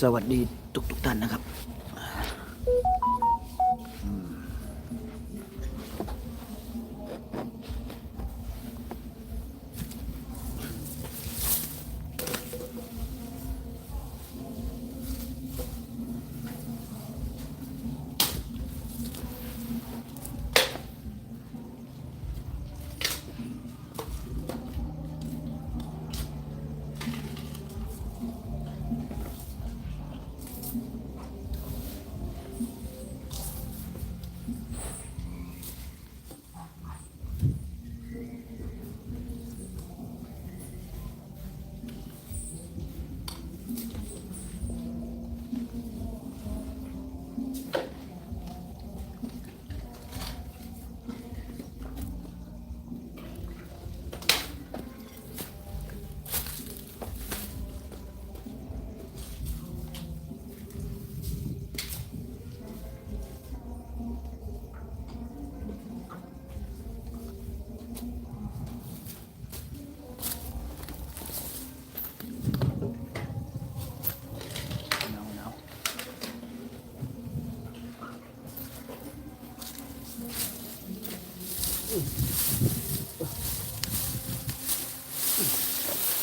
สวัสดีทุกทุกๆท่านนะครับ ส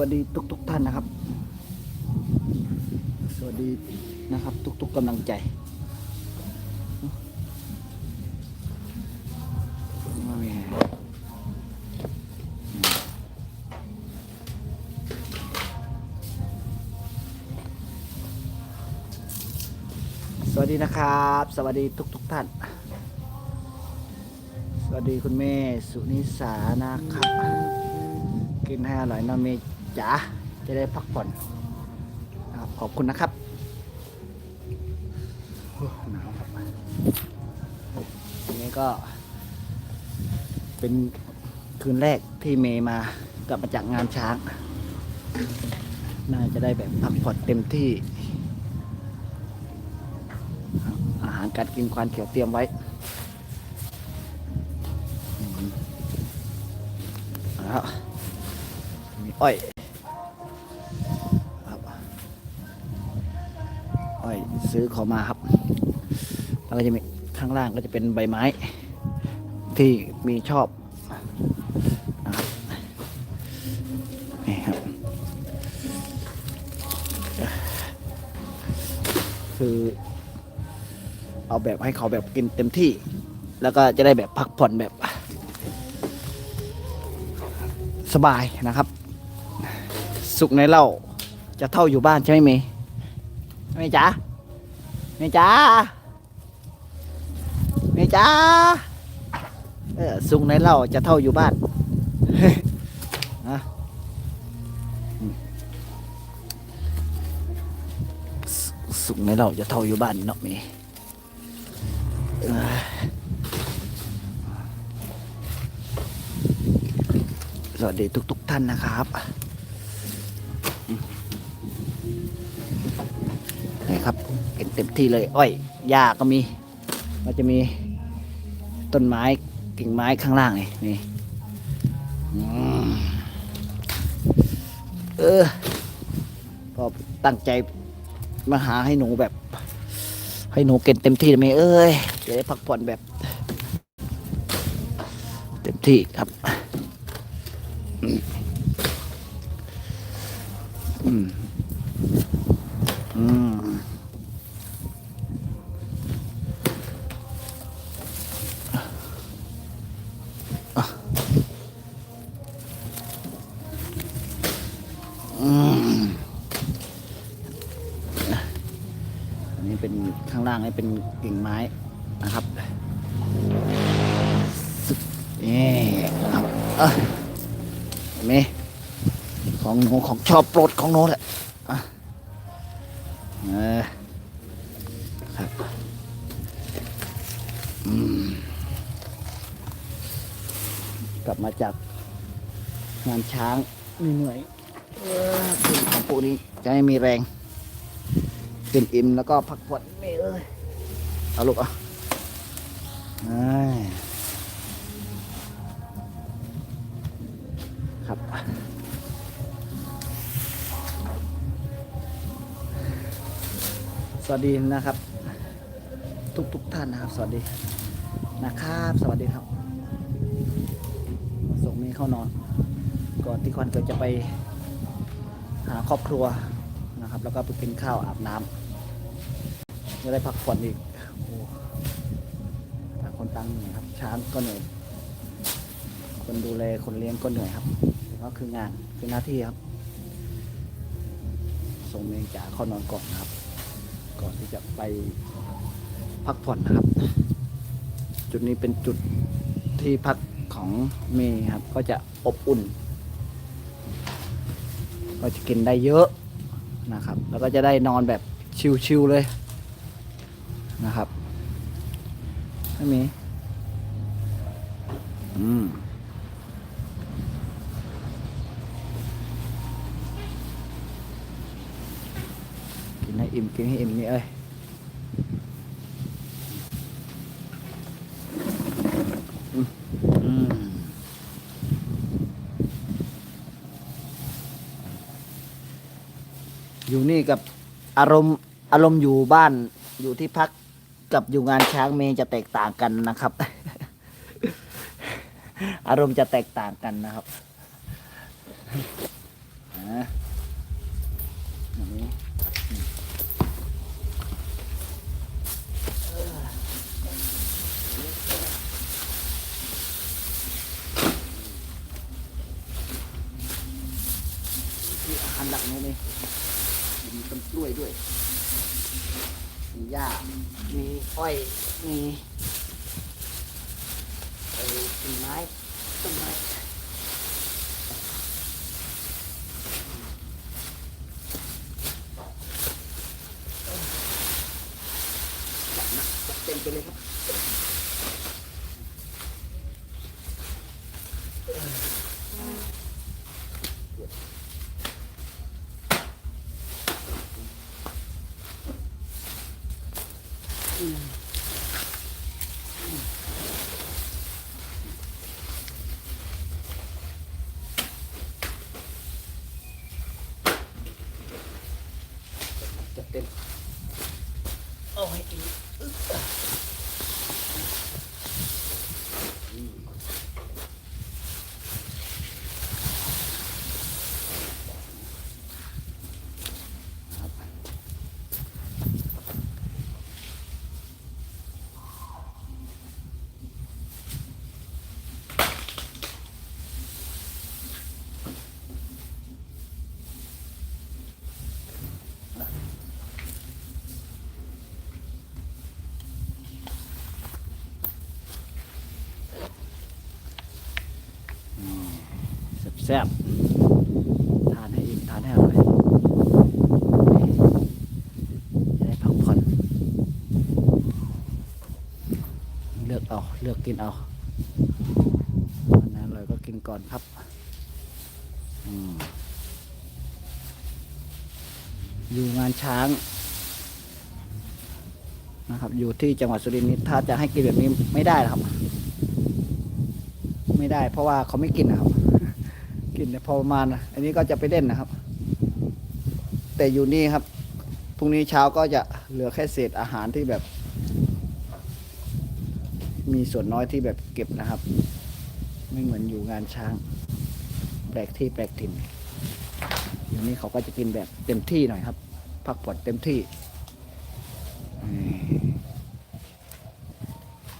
วัสดีทุกทุกๆท่านนะครับ สวัสดีนะครับ ทุกๆกกำลังใจสวัสดีนะครับ สวัสดีทุกๆท่าน สวัสดีคุณแม่ สุนิสานะครับ กินให้อร่อยนะเมย์ จ๋าจะได้พักผ่อนขอบคุณนะครับหนาวครับนี้ก็ เป็นคืนแรกที่เมย์มากลับมาจากงานช้าง น่าจะได้แบบพักผ่อนเต็มที่ อาหารการกินควานเขียวเตรียมไว้อืมเอาละมีอ้อย ซื้อเขามาครับแล้วก็จะมีข้างล่างก็จะเป็นใบไม้ ที่มีชอบนะครับนี่ครับ คือเอาแบบให้เขาแบบกินเต็มที่ แล้วก็จะได้แบบพักผ่อนแบบสบายนะครับ สุขในเล่าจะเท่าอยู่บ้านใช่ไหมเมย์เมย์จ๋า เมย์จ๋าเมย์จ๋าเออสุขในเหล่าจะเท่าอยู่บ้านนะอืมสุสุขในเหล่าจะเท่าอยู่บ้านเนาะเมย์เอ่สวัสดีทุกๆทท่านนะครับนี่ครับ เห็นเต็มที่เลย อ้อยหญ้าก็มีก็จะมีต้นไม้กิ่งไม้ข้างล่างนี่นี่เออก็ตั้งใจมาหาให้หนูแบบ ให้หนูเกินเต็มที่เลยไหมเอ้ยจะได้พักผ่อนแบบ เต็มที่ครับอืม ข้างล่างนี่เป็นกิ่งไม้นะครับนี่ครับเอ้ยเห็นไหมของหนูของชอบโปรดของหนูแหละอะเออครับกลับมาจากงานช้างเหนื่อยๆของปูนี้จะให้มีแรง กินอิ่มแล้วก็พักผ่อนไม่เอ้ยเอาลูกอะเอ้ยครับสวัสดีนะครับ ทุกทุกๆท่านนะครับ สวัสดีนะครับ สวัสดีครับส่งมีเข้านอน ก่อนที่ควันเกิดจะไปหาครอบครัวนะครับ แล้วก็ไปกินข้าวอาบน้ำ จะได้พักผ่อนอีกโอ้ต่างคนต่างเหนื่อยครับ ช้างก็เหนื่อย คนดูแลคนเลี้ยงก็เหนื่อยครับก็คืองานคือหน้าที่ครับ ส่งเมงจ๋าเข้านอนก่อนนะครับ ก่อนที่จะไปพักผ่อนนะครับ จุดนี้เป็นจุดที่พักของเมย์ครับ ก็จะอบอุ่น ก็จะกินได้เยอะนะครับ แล้วก็จะได้นอนแบบชิวๆเลย ไม่มี อืมกินให้อิ่มกินให้อิ่มนี่เอ้ยอืมอืมอยู่นี่กับอารมณ์อารมณ์อยู่บ้านอยู่ที่พัก กับอยู่งานช้างเมย์จะแตกต่างกันนะครับ อารมณ์จะแตกต่างกันนะครับอะอันนี้อาหารหลักนี่นี่มีต้นกล้วยด้วย มีหญ้ามีอ้อยมีไอ้ต้นไม้ต้นไม้ จัดหนักจัดเต็มไปเลยครับ อ จัดเต็มเอาให้อีกอึ๊บอืมครับ แซ่บทานให้อิ่มทานให้อร่อยจะได้พักผ่อนเลือกเอาเลือกกินเอาอันนั้นอร่อยก็กินก่อนครับอยู่งานช้างนะครับอยู่ที่จังหวัดสุรินทร์นี่ถ้าจะให้กินแบบนี้ไม่ได้ครับ ไม่ได้เพราะว่าเขาไม่กินนะครับ กินแต่พอประมาณนะอันนี้ก็จะไปเล่นนะครับ แต่อยู่นี่ครับพรุ่งนี้เช้าก็จะเหลือแค่เศษอาหารที่แบบ มีส่วนน้อยที่แบบเก็บนะครับ ไม่เหมือนอยู่งานช้าง แปลกที่แปลกถิ่นอยู่นี่เขาก็จะกินแบบเต็มที่หน่อยครับ พักผ่อนเต็มที่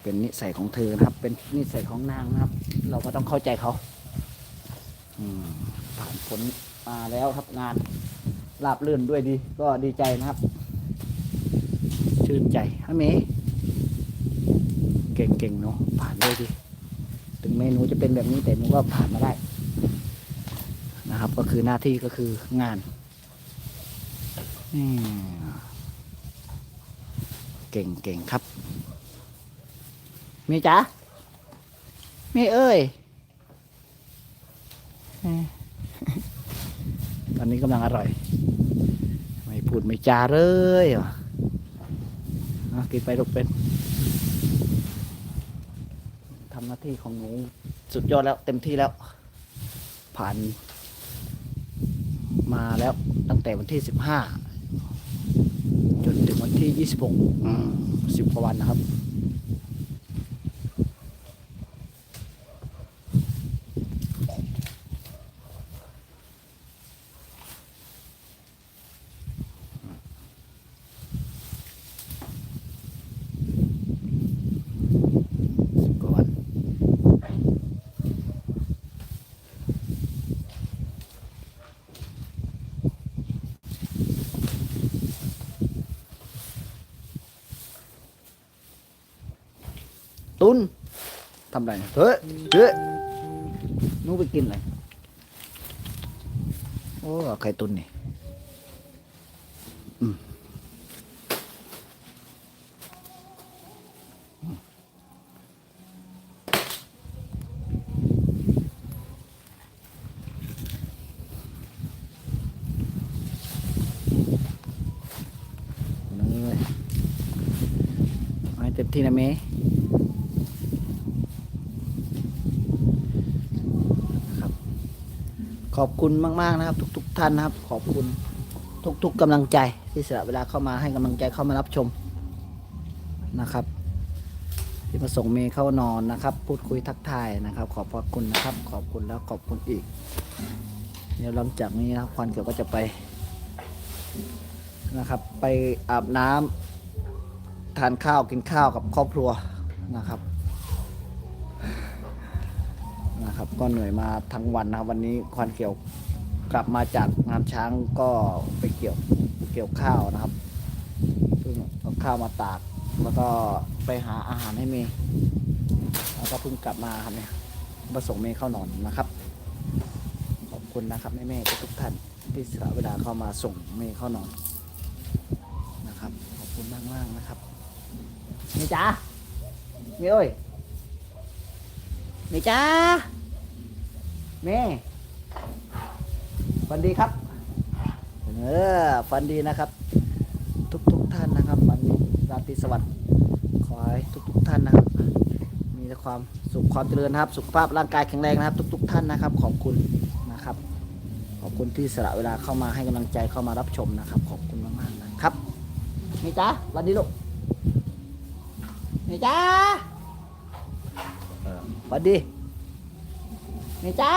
เป็นนิสัยของเธอนะครับ เป็นนิสัยของนางนะครับ เราก็ต้องเข้าใจเขา ผ่านผลมาแล้วครับงานราบรื่นด้วยดี ก็ดีใจนะครับ ชื่นใจฮะเมเก่งๆเนาะผ่านด้วยดี ถึงเมนูจะเป็นแบบนี้แต่หนูก็ผ่านมาได้นะครับ ก็คือหน้าที่ก็คืองานเก่งๆครับเมีจ๋าเมีเอ้ย ตอนนี้กำลังอร่อย ไม่พูดไม่จาเลยกินไปลูกเป็นทำหน้าที่ของหนูสุดยอดแล้ว เต็มที่แล้ว ผ่านมาแล้วตั้งแต่วันที่สิบห้าจนถึงวันที่ยี่สิบหกสิบกว่าวันนะครับกว่าวันตุน ทำไรเฮ้ยเฮ้ยนู้ไปกินอะไรโอ้ไข่ตุนนี่อืมเลยเอาให้เต็มที่นะเมย์ครับ ขอบคุณมาก ๆ นะครับ ทุก ๆ ท่านนะครับ ขอบคุณทุก ๆกำลังใจที่เสียเวลาเข้ามาให้กำลังใจเข้ามารับชมนะครับ ที่มาส่งเมย์เข้านอนนะครับ พูดคุยทักทายนะครับ ขอบพระคุณนะครับ ขอบคุณแล้วขอบคุณอีก เดี๋ยวหลังจากนี้นะครับควันเกี่ยวก็จะไปนะครับ ไปอาบน้ำทานข้าวกินข้าวกับครอบครัวนะครับ นะครับ ก็เหนื่อยมาทั้งวันนะวันนี้ควันเกี่ยวกลับมาจากงานช้างก็ไปเกี่ยวเกี่ยวข้าวนะครับเพิ่งเอาข้าวมาตาก แล้วก็ไปหาอาหารให้เมย์แล้วก็เพิ่งกลับมาครับเนี่ยมาส่งเมย์เข้านอนนะครับ ขอบคุณนะครับแม่ๆทุกท่านที่เสียเวลาเข้ามาส่งเมย์เข้านอนนะครับ ขอบคุณมากๆนะครับเมย์จ๋าเมย์เอ้ยเมย์จ้า เมย์ฝันดีครับ เออฝันดีนะครับ ทุกทุกๆท่านนะครับวันนี้ราตรีสวัสดิ์ขอให้ทุกๆท่านนะครับ มีแต่ความสุขความเจริญนะครับ สุขภาพร่างกายแข็งแรงนะครับ ทุกๆท่านนะครับ ขอบคุณนะครับ ขอบคุณที่สละเวลาเข้ามาให้กำลังใจเข้ามารับชมนะครับ ขอบคุณมากๆนะครับนี่จ้าวัสดีลูกนี่จ้าเออสวัสดี นี่จ้า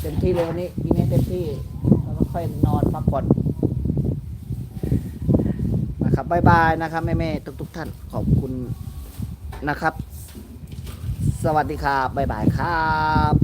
เต็มที่เลยวันนี้กินให้เต็มที่แล้วก็ค่อยนอนพักผ่อนนะครับบายบายนะครับแม่ๆทุกๆท่านขอบคุณนะครับ สวัสดีครับบายบายครับ